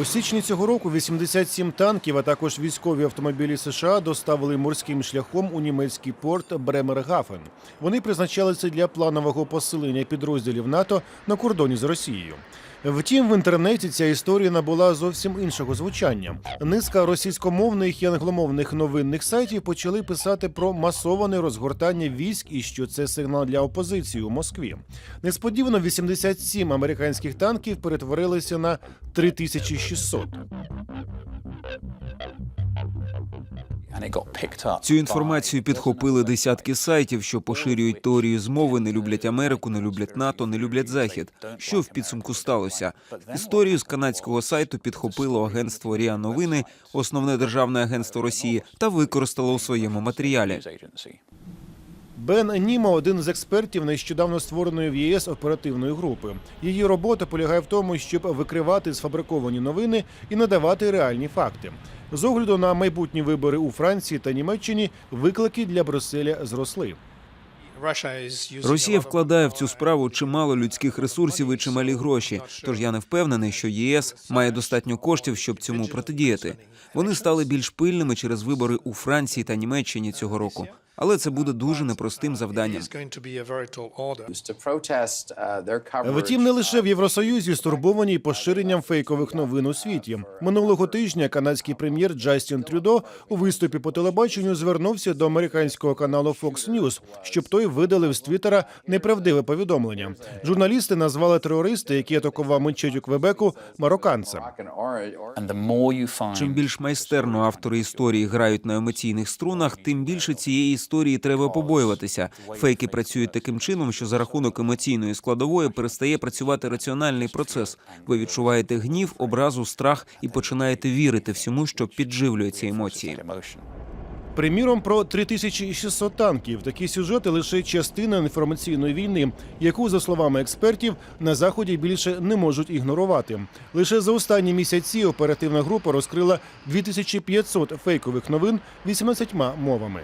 У січні цього року 87 танків, а також військові автомобілі США доставили морським шляхом у німецький порт Бремергафен. Вони призначалися для планового посилення підрозділів НАТО на кордоні з Росією. Втім, в інтернеті ця історія набула зовсім іншого звучання. Низка російськомовних і англомовних новинних сайтів почали писати про масоване розгортання військ і що це сигнал для опозиції у Москві. Несподівано 87 американських танків перетворилися на 3600. Цю інформацію підхопили десятки сайтів, що поширюють теорію змови, не люблять Америку, не люблять НАТО, не люблять Захід. Що в підсумку сталося? Історію з канадського сайту підхопило агентство Ріа Новини, основне державне агентство Росії, та використало у своєму матеріалі. Бен Німо один з експертів нещодавно створеної в ЄС оперативної групи. Її робота полягає в тому, щоб викривати сфабриковані новини і надавати реальні факти. З огляду на майбутні вибори у Франції та Німеччині виклики для Брюсселя зросли. Росія вкладає в цю справу чимало людських ресурсів і чималі гроші. Тож я не впевнений, що ЄС має достатньо коштів, щоб цьому протидіяти. Вони стали більш пильними через вибори у Франції та Німеччині цього року. Але це буде дуже непростим завданням. Втім, не лише в Євросоюзі стурбовані поширенням фейкових новин у світі. Минулого тижня канадський прем'єр Джастін Трюдо у виступі по телебаченню звернувся до американського каналу Fox News, щоб той видалив з Твіттера неправдиве повідомлення. Журналісти назвали терориста, який атакував мечеть у Квебеку, марокканцем. Чим більш майстерно автори історії грають на емоційних струнах, тим більше цієї історії треба побоюватися. Фейки працюють таким чином, що за рахунок емоційної складової перестає працювати раціональний процес. Ви відчуваєте гнів, образу, страх і починаєте вірити всьому, що підживлює ці емоції. Приміром, про 3600 танків. Такі сюжети лише частина інформаційної війни, яку, за словами експертів, на заході більше не можуть ігнорувати. Лише за останні місяці оперативна група розкрила 2500 фейкових новин 18 мовами.